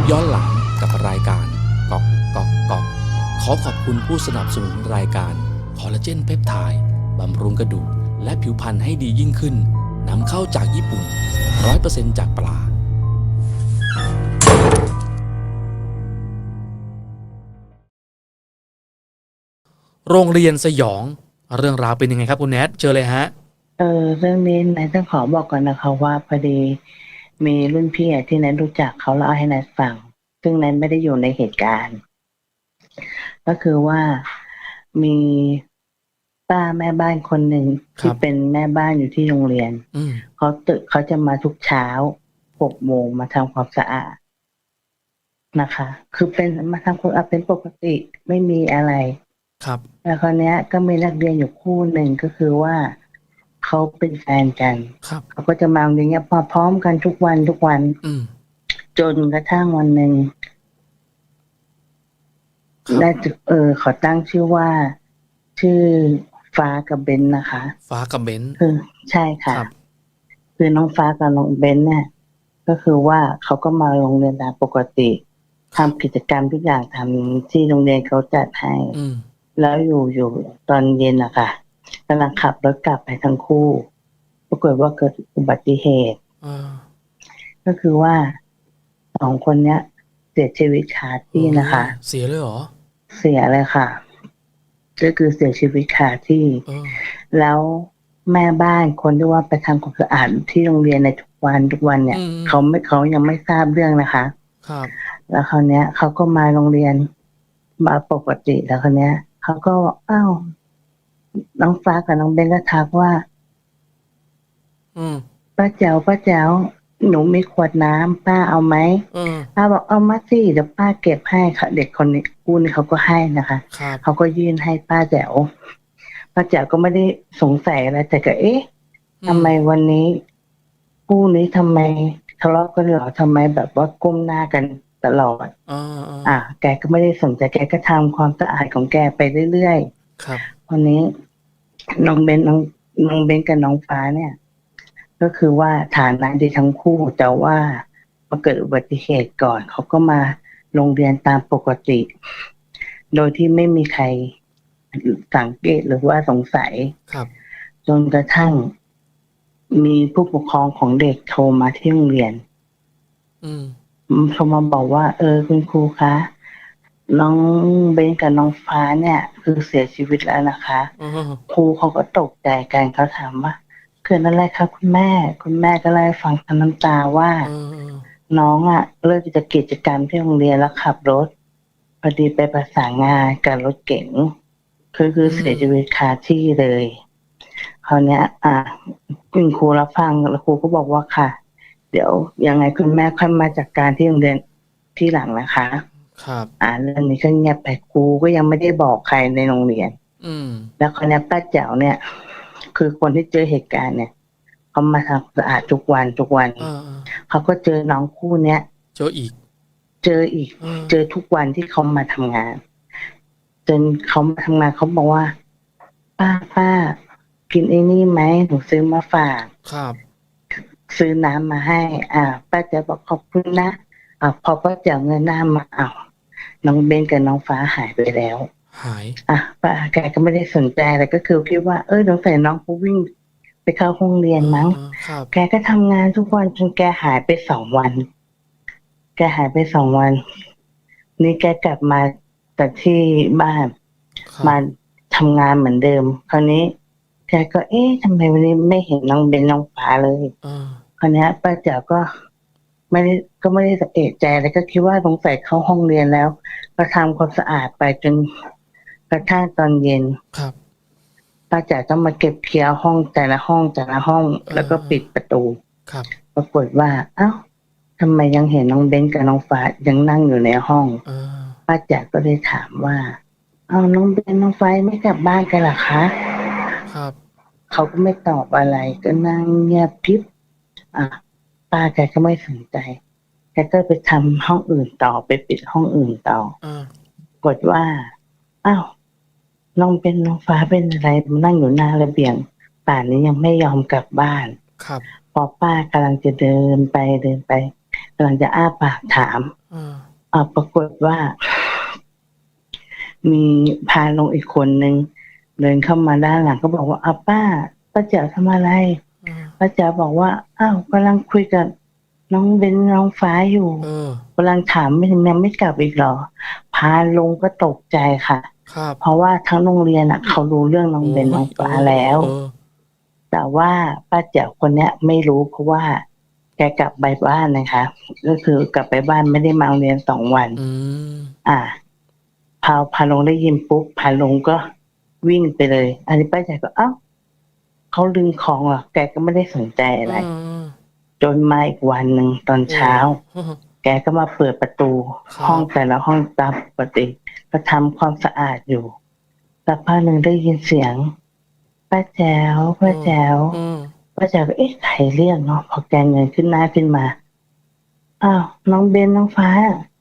ปย้อนหลังกับรายการกอกกอกกอกขอขอบคุณผู้สนับสนุนรายการคอลลาเจนเพปไทด์บำรุงกระดูกและผิวพรรณให้ดียิ่งขึ้นนำเข้าจากญี่ปุ่น 100%จากปลาโรงเรียนสยอง เรื่องราวเป็นยังไงครับคุณแนทเจอเลยฮะ เออเรื่องนี้นายต้องขอบอกก่อนนะคะว่าพอดี มีรุ่นพี่อะที่นายรู้จักเขาเล่าให้นายฟัง ซึ่งนายไม่ได้อยู่ในเหตุการณ์ ก็คือว่ามีป้าแม่บ้านคนหนึ่งครับที่เป็นแม่บ้านอยู่ที่โรงเรียนอืมเขาตึกเขาจะมาทุกเช้าหกโมงมาทำความสะอาดนะคะ คือเป็นมาทำความสะอาดเป็นปกติไม่มีอะไร ครับ แล้วคราวเนี้ยก็มีนักเรียนอยู่คู่หนึ่งก็คือว่า เขาเป็นแฟนกันครับเขาก็จะมาอย่างเงี้ยมาพร้อมกันทุกวันทุกวัน อืมจนกระทั่งวันหนึ่งครับได้จุดเออ ขอตั้งชื่อว่า ชื่อฟ้ากับเบนนะคะ ฟ้ากับเบนซ์คือใช่ค่ะครับคือน้องฟ้ากับน้องเบนเนี่ย ก็คือว่าเขาก็มาโรงเรียนตามปกติทำกิจกรรมทุกอย่างทำที่โรงเรียนเขาจัดให้อืมแล้วอยู่อยู่ตอนเย็นอะค่ะ กำลังขับรถกลับไปทั้งคู่ ปรากฏว่าเกิดอุบัติเหตุอ่าก็คือว่าสองคนเนี้ย เสียชีวิตคาที่นะคะ เสียเลยเหรอ เสียเลยค่ะ ก็คือเสียชีวิตคาที่เออแล้วแม่บ้านคนที่ว่าไปทำความสะอาดที่โรงเรียนในทุกวันทุกวันเนี่ยอืมเขาไม่เขายังไม่ทราบเรื่องนะคะ ครับ แล้วคราวเนี้ยเขาก็มาโรงเรียนมาปกติแล้วคราวเนี้ยเขาก็บอกอ้าว น้องฟ้ากับน้องเบนก็ทักว่าอืมป้าแจ๋วป้าแจ๋วหนูมีขวดน้ำป้าเอาไหมเออป้าบอกเอามาสิเดี๋ยวป้าเก็บให้ค่ะ เด็กคนนี้กู้นี่เขาก็ให้นะคะครับเขาก็ยื่นให้ป้าแจ๋วป้าแจ๋วก็ไม่ได้สงสัยอะไรแต่ก็เอ๊ะทำไมวันนี้กู้นี้ทำไมทะเลาะกันเหรอทำไมแบบว่าก้มหน้ากันตลอดอ่าอ่าอะแกก็ไม่ได้สนใจแกก็ทำความสะอาดของแกไปเรื่อยครับๆ วันนี้น้องเบนน้องน้องเบนกับน้องฟ้าเนี่ย ก็คือว่าฐานะดีทั้งคู่แต่ว่ามาเกิดอุบัติเหตุก่อน เขาก็มาโรงเรียนตามปกติ โดยที่ไม่มีใครสังเกตหรือว่าสงสัยครับ จนกระทั่งมีผู้ปกครองของเด็กโทรมาที่โรงเรียน อืมโทรมาบอกว่า เออคุณครูคะ น้องเบนกับน้องฟ้าเนี่ย คือเสียชีวิตแล้วนะคะอ๋อครูเขาก็ตกใจกันเขาถามว่าเกิดอะไรคะคุณแม่ คุณแม่ก็เลยฟังทั้งน้ำตาว่าเออเออน้องอะเลิกจากกิจกรรมที่โรงเรียนแล้วขับรถ พอดีไปประสานงานกับรถเก๋งคือคือเสียชีวิตคาที่เลยคราวเนี้ย อะคุณครูรับฟังแล้วครูก็บอกว่าค่ะ เดี๋ยวยังไงคุณแม่ค่อยมาจัดการที่โรงเรียนที่หลังนะคะ ครับ อ่าเรื่องนี้ก็เงียบไปครูก็ยังไม่ได้บอกใครในโรงเรียน อืม แล้วคนนี้ป้าแจ๋วเนี่ย คือคนที่เจอเหตุการณ์เนี่ยเขามาทำความสะอาดทุกวันทุกวันอ่าอ่าเขาก็เจอน้องคู่เนี้ยเจออีก เจออีกเออเจอทุกวันที่เขามาทำงาน จนเขามาทำงานเขาบอกว่า ป้าป้ากินไอ้นี่ไหมหนูซื้อมาฝาก ครับ ซื้อน้ำมาให้ อ่า ป้าแจ๋วบอกขอบคุณนะอ่าพอป้าแจ๋วเงินหน้ามาอ้าว น้องเบนกับน้องฟ้าหายไปแล้ว หาย อะป้าแกก็ไม่ได้สนใจอะไรก็คือคิดว่าเออสงสัยน้องเขาวิ่ง ไปเข้าห้องเรียนมั้งเออครับ แกก็ทำงานทุกวันจนแกหายไปสองวัน แกหายไปสองวัน นี่แกกลับมาจากที่บ้าน ครับ มาทำงานเหมือนเดิม คราวนี้แกก็เอ๊ะทำไมวันนี้ไม่เห็นน้องเบนน้องฟ้าเลยเออคราวนี้ป้าแจ๋วก็ ไม่ได้ก็ไม่ได้เอะใจอะไรก็คิดว่าสงสัยเข้าห้องเรียนแล้ว ก็ทำความสะอาดไปจนกระทั่งตอนเย็นครับป้าจ๋าต้องมาเก็บเคลียร์ห้องแต่ละห้องแต่ละห้องแล้วก็ปิดประตู ครับ ปรากฏว่า เอ้าทำไมยังเห็นน้องเบนกับน้องฟ้ายังนั่งอยู่ในห้องเออป้าจ๋าก็เลยถามว่า เอ้าน้องเบนน้องฟ้าไม่กลับบ้านกันเหรอคะ ครับ เขาก็ไม่ตอบอะไรก็นั่งเงียบพริบอะ ป้าแกก็ไม่สนใจ แกก็ไปทำห้องอื่นต่อไปปิดห้องอื่นต่อเออปรากฏว่า อ้าวน้องเป็นน้องฟ้าเป็นอะไรมานั่งอยู่หน้าระเบียง ป่านนี้ยังไม่ยอมกลับบ้าน ครับพอป้ากำลังจะเดินไปเดินไปกำลังจะอ้าปากถามอ่าอ่าปรากฏว่า มีพาลงอีกคนนึงเดินเข้ามาด้านหลังก็บอกว่าอ้าวป้าป้าเจ๋วทำอะไรอ่า ป้าเจ๋วบอกว่า อ้าวกำลังคุยกับน้องเบนน้องฟ้าอยู่เออกำลังถามไม่ยังไม่กลับอีกเหรอ พาลงก็ตกใจค่ะ ครับเพราะว่าทั้งโรงเรียนอะ เขารู้เรื่องน้องเบนน้องฟ้าแล้ว เออแต่ว่าป้าแจ๋วคนเนี้ยไม่รู้เพราะว่า แกกลับไปบ้านนะคะ ก็คือกลับไปบ้านไม่ได้มาโรงเรียนสองวัน อืมอ่า พาพาลงได้ยินปุ๊บพาลงก็วิ่งไปเลย อันนี้ป้าแจ๋วก็เอ้า เขาลืมของเหรอแกก็ไม่ได้สนใจอะไรอืมจนมาอีกวันหนึ่งตอนเช้าอืมแกก็มาเปิดประตูครับห้องแต่ละห้องตามปกติก็ทำความสะอาดอยู่สักพักหนึ่งได้ยินเสียงป้าแจ๋วป้าแจ๋วอืมป้าแจ๋วก็เอ๊ะใครเรียกเนาะพอแกเงยขึ้นหน้าขึ้นมาอ้าวน้องเบนน้องฟ้า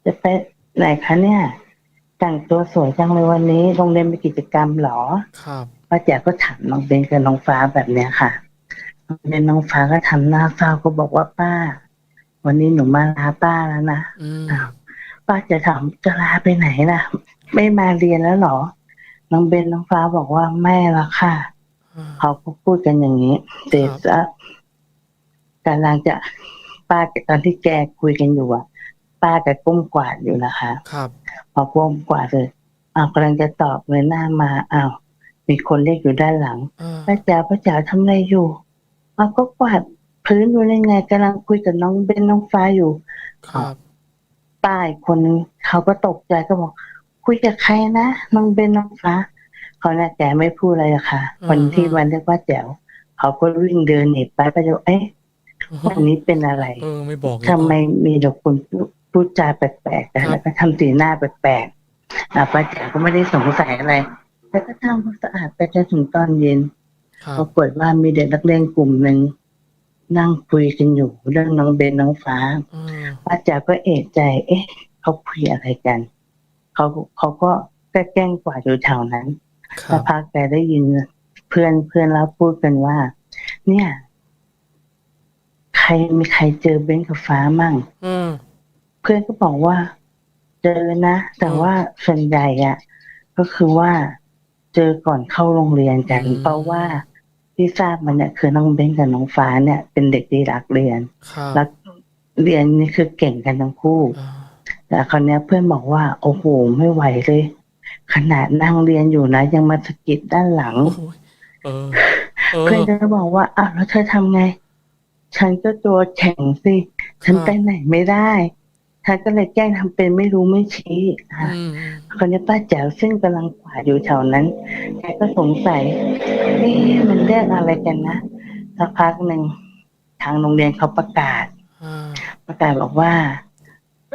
จะไปไหนคะเนี่ยแต่งตัวสวยจังเลยวันนี้โรงเรียนมีกิจกรรมเหรอ ครับ ป้าแจ๋วก็ถามน้องเบนกับน้องฟ้าแบบเนี้ยค่ะน้องเบนน้องฟ้าก็ทำหน้าเศร้าก็บอกว่าป้า วันนี้หนูมาลาป้าแล้วนะอืมอ้าวป้าจะถามจะลาไปไหนล่ะ ไม่มาเรียนแล้วเหรอ น้องเบนน้องฟ้าบอกว่าไม่ละค่ะอ่าเขาก็พูดกันอย่างนี้เสร็จแล้วกำลังจะป้าตอนที่แกคุยกันอยู่อะ ป้าแกก้มกวาดอยู่นะคะ ครับ พอก้มกวาดเลยอ้าวกำลังจะตอบเลยหน้ามาอ้าว มีคนเรียกอยู่ด้านหลังอ่าป้าจ๋าป้าจ๋าทำอะไรอยู่อ้าวก็กวาดพื้นอยู่ในไงกำลังคุยกับน้องเบนน้องฟ้าอยู่ครับป้าอีกคนนึงเขาก็ตกใจก็บอก คุยกับใครนะน้องเบนน้องฟ้าเขาเนี่ยแกไม่พูดอะไรอะค่ะวันที่วันเรียกว่าแจ๋วเขาก็วิ่งเดินหนีไปไปจะเอ๊ะวันนี้เป็นอะไรเออไม่บอกเลยทำไมมีแต่คนพูดพูดจาแปลกๆแต่แล้วก็ทำสีหน้าแปลกๆอะป้าแจ๋วก็ไม่ได้สงสัยอะไร แล้วก็ทำความสะอาดไปจนถึงตอนเย็นครับปรากฏว่ามีเด็กนักเรียนกลุ่มหนึ่งนั่งคุยกันอยู่เรื่องน้องเบนน้องฟ้าอืมป้าจ๋าก็เอะใจ เอ๊ะเขาคุยอะไรกันเขาเขาก็แกล้งกวาดอยู่แถวนั้นคสัรักบพักแกได้ยินเพื่อนเพื่อนแล้วพูดกันว่า เนี่ย ใครมีใครเจอเบนกับฟ้ามั่งอืมเพื่อนก็บอกว่า เจอนะ แต่อืมว่าส่วนใหญ่อะก็คือว่า เจอก่อนเข้าโรงเรียนกัน อืม เพราะว่าที่ทราบมันเนี่ยคือน้องเบนกับน้องฟ้าเนี่ย เป็นเด็กที่รักเรียน ครับแล้วเรียนนี่คือเก่งกันทั้งคู่ อ่าแต่คราวเนี้ยเพื่อนบอกว่า โอ้โหไม่ไหวเลย ขนาดนั่งเรียนอยู่นะยังมาสะกิดด้านหลัง โอ้ยเออ เออ เพื่อนก็บอกว่าอ้าวแล้วเธอทำไง ฉันก็ตัวแข็งสิ ฉันครับ ไปไหนไม่ได้ ฉันก็เลยแกล้งทำเป็นไม่รู้ไม่ชี้อะอืมคนนี้ป้าแจ๋วซึ่งกำลังกวาดอยู่แถวนั้นแกก็สงสัยเอ๊ะมันเรื่องอะไรกันนะสักพักหนึ่งทางโรงเรียนเขาประกาศอ่าประกาศบอกว่า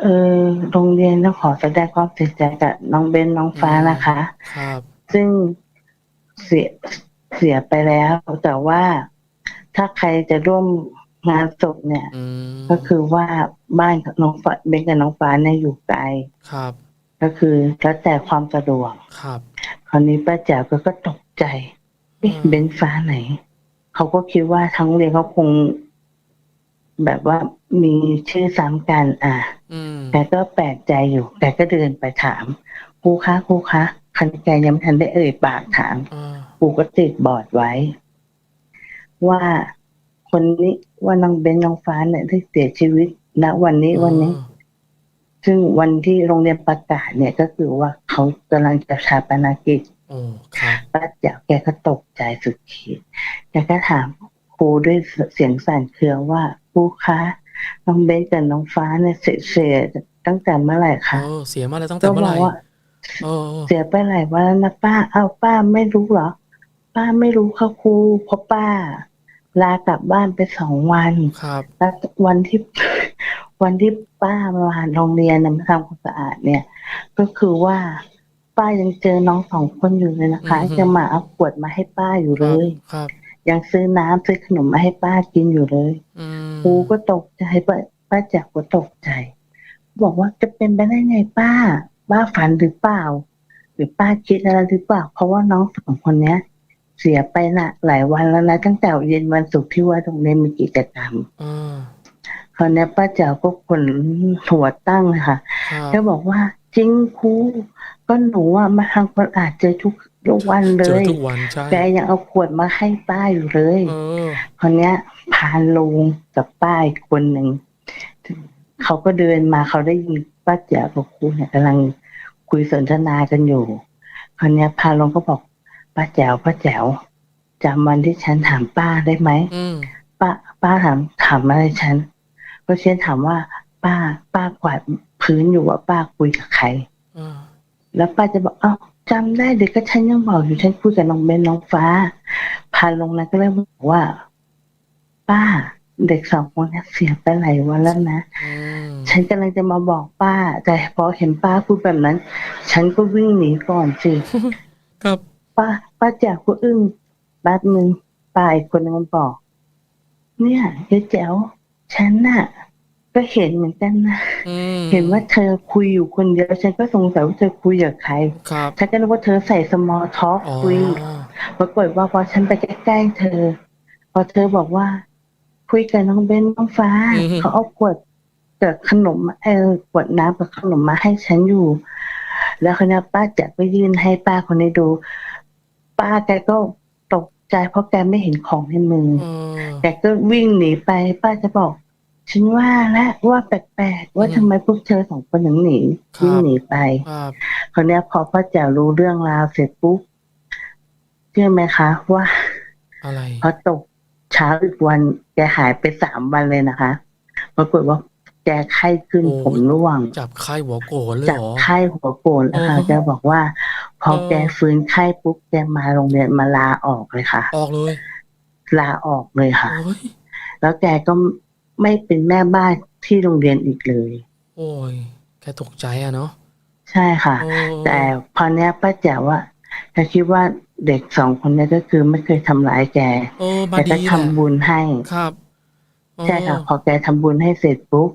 เออโรงเรียนต้องขอแสดงความเสียใจกับน้องเบนน้องฟ้านะคะ ครับ ซึ่งเสียเสียไปแล้วแต่ว่าถ้าใครจะร่วม งานศพเนี่ยอืมก็คือว่าบ้านของน้องฟ้าเบนกับน้องฟ้าเนี่ยอยู่ไกลครับ ก็คือแล้วแต่ความสะดวกครับ คราวนี้ป้าแจ๋วก็ก็ตกใจเอ๊ะอืมเบนฟ้าไหน เขาก็คิดว่าทั้งโรงเรียนเขาคง แบบว่ามีชื่อซ้ำกันอะอืมแกก็แปลกใจอยู่แกก็เดินไปถามครูคะครูคะคันแกยังไม่ทันได้เอ่ยปากถามอ่าครูก็ติดบอร์ดไว้ ว่าคนนี้ ว่าน้องเบนน้องฟ้าเนี่ยได้เสียชีวิตณวันนี้วันนี้ ซึ่งวันที่โรงเรียนประกาศเนี่ยก็คือว่าเขากำลังจะชาปนกิจโอ้ครับป้าแจ๋วแกก็ตกใจสุดขีดแกก็ถามครูด้วยเสียงสั่นเครือว่าครูคะน้องเบนกับน้องฟ้าเนี่ยเสียเสียตั้งแต่เมื่อไหร่คะเออเสียมาแล้วตั้งแต่ก็เมื่อบไหอร่กว่าเออเสียไปหลายวันแล้วนะป้า เอาป้าไม่รู้เหรอ ป้าไม่รู้ค่ะครูเพราะป้า ลากลับบ้านไปสองวันครับแล้ววันที่วันที่ป้ามาโรงเรียนนะมาทำความสะอาดเนี่ย ก็คือว่าป้ายังเจอน้องสองคนอยู่เลยนะคะอือฮึจะมาเอาขวดมาให้ป้าอยู่คเลรับยครับยังซื้อน้ำซื้อขนมมาให้ป้ากินอยู่เลยอืมครูก็ตกใจป้าป้าแจ๋วก็ตกใจ บอกว่าจะเป็นไปได้ไงป้าป้าฝันหรือเปล่า หรือป้าคิดอะไรหรือเปล่า เพราะว่าน้องสองคนเนี้ย เสียไปนะหลายวันแล้วนะตั้งแต่เย็นวันศุกร์ที่ว่าตรงนี้มีกิจกรรมอ่าคราวเนี้ยป้าแจ๋วก็ขนหัวตั้งเลยค่ะครับแกบอกว่าจริงครูก็หนูอะมาทำความสะอาดเจอทุกทุกวันเลเจอยทุกวันใช่แกยังเอาขวดมาให้ป้าอยู่เลยเออคนเนี้ยพาลุงกับป้าอีกคนหนึ่งเขาก็เดินมาเขาได้ยินป้าแจ๋วกับครูเนี่ยกำลังคุยสนทนากันอยู่คนเนี้ยพาลงก็บอก ป้าแจ๋วป้าแจ๋วจำวันที่ฉันถามป้าได้ไหมอืมป้าป้าถามถามอะไรฉันก็ฉันถามว่า ป้า ป้ากวาดพื้นอยู่ว่าป้าคุยกับใครเออแล้วป้าจะบอกเอ้าจำได้เด็กก็ฉันยังบอกอยู่ฉันคุยกับน้องเบนน้องฟ้าพาลงนั้นก็เลยบอกว่า ป้า เด็กสองคนนี้เสียไปหลายวันแล้วนะอืมฉันกำลังจะมาบอกป้า แต่พอเห็นป้าพูดแบบนั้น ฉันก็วิ่งหนีก่อนสิครับ ป้าป้าแจ๋วก็อึ้งแป๊บหนึ่งป้าอีกคนนึงมันบอก เนี่ยยายแจ๋วฉันน่ะ ก็เห็นเหมือนกันนะอืมเห็นว่าเธอคุยอยู่คนเดียวฉันก็สงสัยว่าเธอคุยกับใครครับฉันก็นึกว่าเธอใส่สมอลท็อกอ๋อคุยปรากฏว่าพอฉันไปใกล้ๆเธอ พอเธอบอกว่า คุยกับน้องเบนน้องฟ้า เขาเอาขวดกับขนมมาเออขวดน้ำกับขนมมาให้ฉันอยู่ แล้วคนนี้ป้าจะไปยื่นให้ป้าคนนี้ดู ป้าแกก็ตกใจเพราะแกไม่เห็นของในมือเออแกก็วิ่งหนีไป ป้าจะบอก ฉันว่าแล้วว่าแปลกๆว่าอืมทำไมพวกเธอสองคนถึงหนีครับวิ่งหนีไปครับคนนี้ยพอพ่อแจ๋วรู้เรื่องราวเสร็จปุ๊บเชื่อไหมคะ ว่าอะไรพอตกเช้าอีกวัน แกหายไปสามวันเลยนะคะปรากฏว่าแกไข้ขึ้นโอ้ผมร่วง จับไข้หัวโกรธเลยจากเหรอไข้หัวโกรนนะคะอ๋อแกบอกว่า พอเออแกฟื้นไข้ปุ๊บแกมาโรงเรียนมาลาออกเลยค่ะ ออกเลย ลาออกเลยค่ะโอ้ยแล้วแกก็ไม่เป็นแม่บ้านที่โรงเรียนอีกเลย โอ้ยแกตกใจอะเนาะใช่ค่ะโอ้แต่พอเนี้ยป้าแจ๋วว่าแกคิดว่าเด็กสองคนเนี้ก็คือไม่เคยทำร้ายแกโอ้มาแกดีก็แหละทำบุญให้ครับใช่ค่ะพอแกทำบุญให้เสร็จปุ๊บ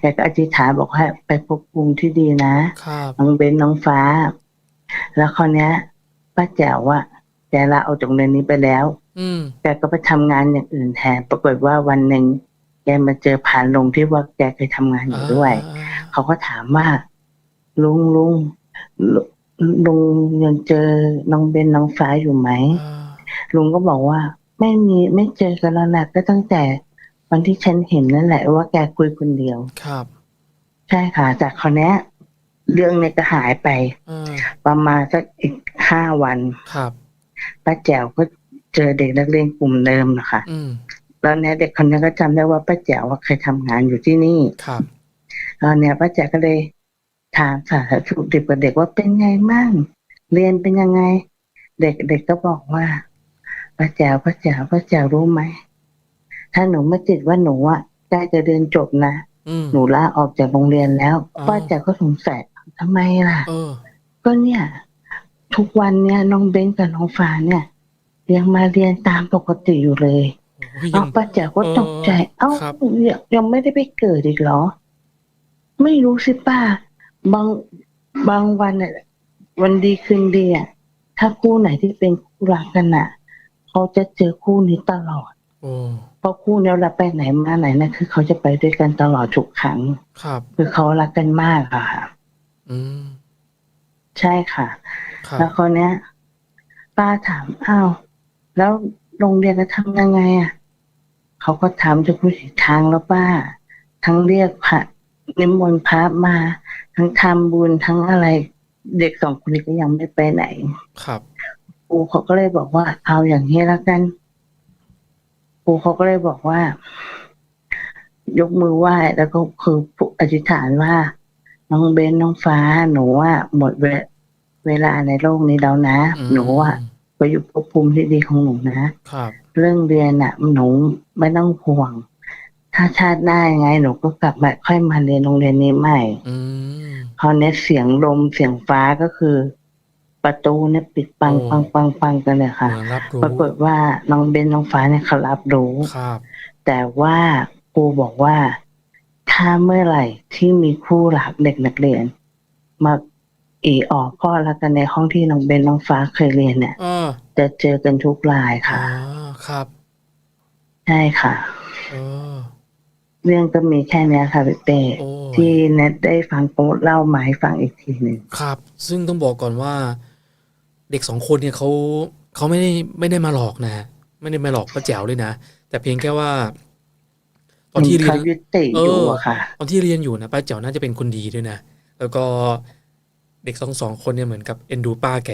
แกก็อธิษฐานบอกให้ไปพบภูมิที่ดีนะครับน้องเบนน้องฟ้า แล้วคราวเนี้ยป้าแจ๋วว่าแกลาออกจากโรงเรียนนี้ไปแล้ว อืม แกก็ไปทำงานอย่างอื่นแทน ปรากฏว่าวันหนึ่งแกมาเจอผ่านลงที่ว่าแกเคยทำงานอยู่ด้วยอ่าเขาก็ถามว่าลุงลุงลุลุงยังเจอน้องเบนน้องฟ้าอยู่ไหมอ่าลุงก็บอกว่า ไม่มีไม่เจอกันแล้วนะก็ตั้งแต่วันที่ฉันเห็นนั่นแหละว่าแกคุยคนเดียว ครับ ใช่ค่ะ จากคราวเนี้ย เรื่องเนี่ยก็หายไปอ่าประมาณสักอีกห้าวันครับป้าแจ๋วก็เจอเด็กนักเรียนกลุ่มเดิมนะคะอืมแล้วเนี้ยเด็กคนนี้ก็จำได้ว่าป้าแจ๋วว่าเคยทำงานอยู่ที่นี่ครับแล้วเนี้ยป้าแจ๋วก็เลยถามสารสุขดิบกับเด็กว่าเป็นไงมั่งเรียนเป็นยังไง เด็กเด็กก็บอกว่าป้าแจ๋วป้าแจ๋วป้าแจ๋วรู้ไหมถ้าหนูไม่ติดว่าหนูอะใกล้จะเรียนจบนะอืมหนูลาออกจากโรงเรียนแล้วอ๋อป้าแจ๋วก็สงสัย ทำไมล่ะเออก็เนี่ย ทุกวันเนี่ยน้องเบนกับน้องฟ้าเนี่ยยังมาเรียนตามปกติอยู่เลยโอ้ยยัเอ้างป้าแจ๋วก็ตกใจ เอ้าครับยังยังไม่ได้ไปเกิดอีกเหรอ ไม่รู้สิป้า บางบางวันน่ะวันดีคืนดีอะถ้าคู่ไหนที่เป็นคู่รักกันอะ เขาจะเจอคู่นี้ตลอดโอ้เพราะคู่เนี้ยเราไปไหนมาไหนนะคือเขาจะไปด้วยกันตลอดทุกครั้ง ครับ คือเขารักกันมากอะค่ะ อืม ใช่ค่ะ ครับ แล้วคนเนี้ย ป้าถามอ้าวแล้วโรงเรียนจะทำยังไงอะเขาก็ทำทุกวิถีทางแล้วป้า ทั้งเรียกพระนิมนต์พระมา ทั้งทำบุญทั้งอะไร เด็กสองคนนี้ก็ยังไม่ไปไหนครับ ครูเขาก็เลยบอกว่า เอาอย่างนี้แล้วกันครูเขาก็เลยบอกว่า ยกมือไหว้แล้วก็คืออธิษฐานว่า น้องเบนน้องฟ้า หนูว่าหมดเวเวลาในโลกนี้แล้วนะอืมหนูอะไปอยู่ภพภูมิที่ดีของหนูนะครับ เรื่องเรียนอะหนูไม่ต้องห่วง ถ้าชาติหน้ายังไง หนูก็กลับมาค่อยมาเรียนโรงเรียนนี้ใหม่อืมคราวนี้เสียงลมเสียงฟ้าก็คือ ประตูเนี่ยปิดปังโอ้ปังปังปังกันเลยเหค่ะมือนรับรู้ปรากฏว่าน้องเบนน้องฟ้าเนี่ยเขารับรู้ครับ แต่ว่าครูบอกว่า ถ้าเมื่อไหร่ที่มีคู่รักเด็กนักเรียน มาอีออกพ่อรักกันในห้องที่น้องเบนน้องฟ้าเคยเรียนเนี่ยเออจะเจอกันทุกรายอ๋อค่ะครับใช่ค่ะ เออเรื่องก็มีแค่เนี้ยค่ะพี่เป้โอ้ยที่เน็ตได้ฟังโป๊เล่ามาให้ฟังอีกทีหนึ่งครับ ซึ่งต้องบอกก่อนว่า เด็กสองคนเนี่ยเขาเขาไม่ได้ไม่ได้มาหลอกนะฮะไม่ได้มาหลอกป้าแจ๋วเลยนะ แต่เพียงแค่ว่า ตอนที่เรียนเขายุติอยู่อะค่ะ ตอนที่เรียนอยู่นะป้าแจ๋วน่าจะเป็นคนดีด้วยนะ แล้วก็เด็กสองสองคนเนี่ยเหมือนกับเอ็นดูป้าแก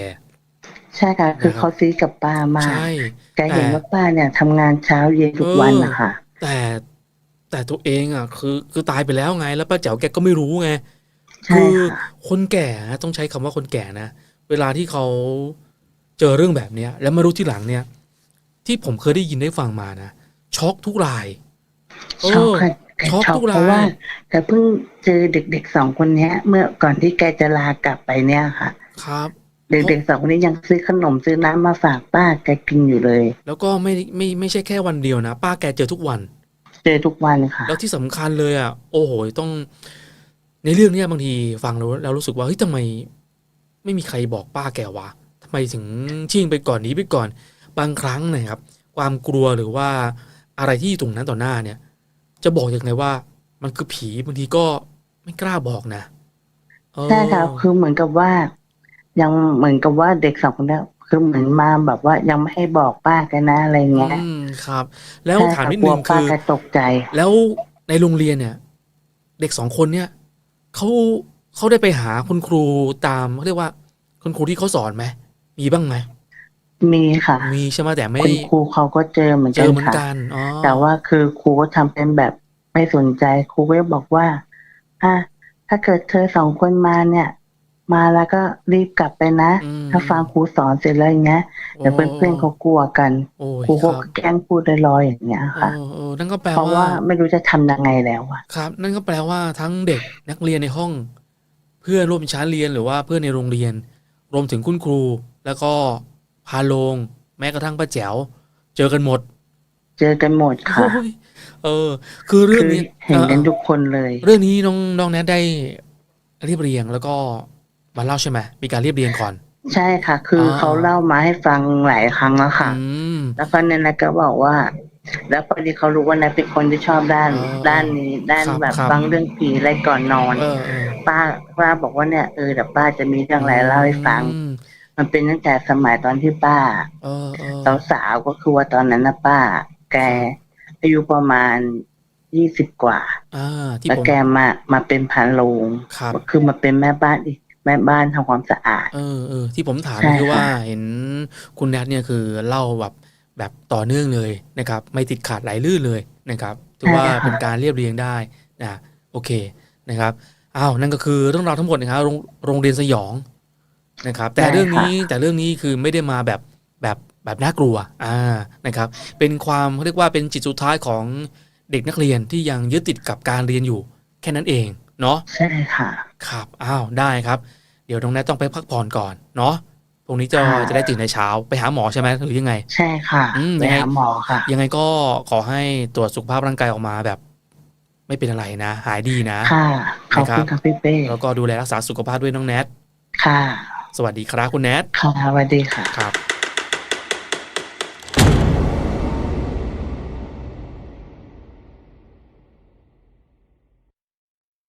ใช่ค่ะ คือนะครับเขาซีกับป้ามากใช่แกเห็นแต่ว่าป้าเนี่ยทำงานเช้าเย็นทุกวันนะคะแต่แต่ตัวเองอะ คือคือตายไปแล้วไง แล้วป้าแจ๋วแกก็ไม่รู้ไงใช่คือค่ะคนแก่นะต้องใช้คำว่าคนแก่นะ เวลาที่เขาเจอเรื่องแบบเนี้ย แล้วมารู้ที่หลังเนี่ย ที่ผมเคยได้ยินได้ฟังมานะช็อกทุกราย ช็อกค่ะแกช็อกช็อกทุกรายเพราะว่าแกเพิ่งเจอเด็กๆสองคนเนี้ย เมื่อก่อนที่แกจะลากลับไปเนี่ยค่ะ ครับ เด็กๆสองคนนี้ยังซื้อขนมซื้อน้ำมาฝากป้าแกกินอยู่เลย แล้วก็ไม่ไม่ไม่ใช่แค่วันเดียวนะป้าแกเจอทุกวัน เจอทุกวันค่ะ แล้วที่สำคัญเลยอะโอ้โหต้อง ในเรื่องเนี้ยบางทีฟังแล้วแล้วรู้สึกว่าเฮ้ยทำไม ไม่มีใครบอกป้าแกวะทำไมถึงชิ่งไปก่อนหนีไปก่อน บางครั้งนะครับ ความกลัวหรือว่า อะไรที่อยู่ตรงนั้นต่อหน้าเนี่ย จะบอกยังไงว่า มันคือผีบางทีก็ไม่กล้าบอกนะเออใช่ค่ะคือเหมือนกับว่า ยังเหมือนกับว่าเด็กสองคนนี้คือเหมือนมาแบบว่ายังไม่ให้บอกป้าแกันนะอะไรเงี้ยอืมครับ แล้วใช่ถามค่ะนิดกลันึวงป้าคือแกตกใจ แล้วในโรงเรียนเนี่ย เด็กสองคนเนี่ยเขาเขาได้ไปหาคุณครูตามเขาเรียกว่า คุณครูที่เขาสอนไหมมีบ้างไหม มีค่ะ มีใช่ไหมแต่ไม่คุณครูเขาก็เจอเหมือนเจกัอนเหมือนค่ะ กันอ๋อแต่ว่าคือครูก็ทำเป็นแบบไม่สนใจครูก็บอกว่าอะถ้าเกิดเธอสองคนมาเนี่ย มาแล้วก็รีบกลับไปนะ อืมถ้าฟังครูสอนเสร็จแล้วอย่างเงี้ยเดี๋ยวเพื่อนๆเขากลัวกันโอ้ยครูคก็รับแกล้งพูดลอยๆอย่างเงี้ยเอค่ะอเออนั่นก็แปลเพราะว่าว่า ไม่รู้จะทำยังไงแล้วอะครับ นั่นก็แปลว่าทั้งเด็กนักเรียนในห้อง เพื่อนร่วมชั้นเรียนหรือว่าเพื่อนในโรงเรียน รวมถึงคุณครู แล้วก็ พาโลง แม้กระทั่งป้าแจ๋ว เจอกันหมด เจอกันหมดค่ะ โอ้ยเออ คือเรื่องคือนี้เห็นกันเออทุกคนเลย เรื่องนี้น้องน้องแนทได้เรียบเรียงแล้วก็มาเล่าใช่ไหมมีการเรียบเรียงก่อน ใช่ค่ะ คือออเขาเล่ามาให้ฟังหลายครั้งแล้วค่ะ อืม แล้วก็เนี่ยนะก็บอกว่า แล้วพอดีเขารู้ว่านะเป็นคนที่ชอบด้านอ๋อด้านนี้ ด้านครับแบบครับ ฟังเรื่องผีอะไรก่อนนอน เออเออป้าป้าบอกว่าเนี่ยเออเดี๋ยวป้าจะมีเรื่องอะไรเล่าให้ฟัง อืม มันเป็นตั้งแต่สมัยตอนที่ป้าเออเออสาวๆก็คือว่าตอนนั้นนะป้า แกอายุประมาณยี่สิบกว่า อ่า ที่แล้วผม แกมามาเป็นพันโรงครับ ก็คือมาเป็นแม่บ้านอีกแม่บ้านทำความสะอาด เออเออที่ผมถามใช่คือว่าค่ะ เห็นคุณแนทเนี่ยคือเล่าแบบแบบต่อเนื่องเลยนะครับ ไม่ติดขัดไหลลื่นเลยนะครับถือว่าเป็นการเรียบเรียงได้นะโอเคนะครับอ้าวนั่นก็คือเรื่องราวทั้งหมดนะครับโรงโรงเรียนสยอง นะครับ แต่เรื่องนี้แต่เรื่องนี้คือไม่ได้มาแบบแบบแบบน่ากลัวอ่านะครับ เป็นความเขาเรียกว่าเป็นจิตสุดท้ายของเด็กนักเรียนที่ยังยึดติดกับการเรียนอยู่ แค่นั้นเองเนาะใช่ค่ะครับอ้าวได้ครับ เดี๋ยวน้องแนทต้องไปพักผ่อนก่อนเนาะพรุ่งนี้จะค่ะจะได้ตื่นในเช้าไปหาหมอใช่ไหมหรือยังไง ใช่ค่ะอืมไปยังไงหาหมอค่ะ ยังไงก็ขอให้ตรวจสุขภาพร่างกายออกมาแบบ ไม่เป็นอะไรนะ หายดีนะค่ะขอบคุณนะครับค่ะพี่เป้แล้วก็ดูแลรักษาสุขภาพด้วยน้องแนทค่ะ สวัสดีครับคุณแนทค่ะสวัสดีค่ะครับ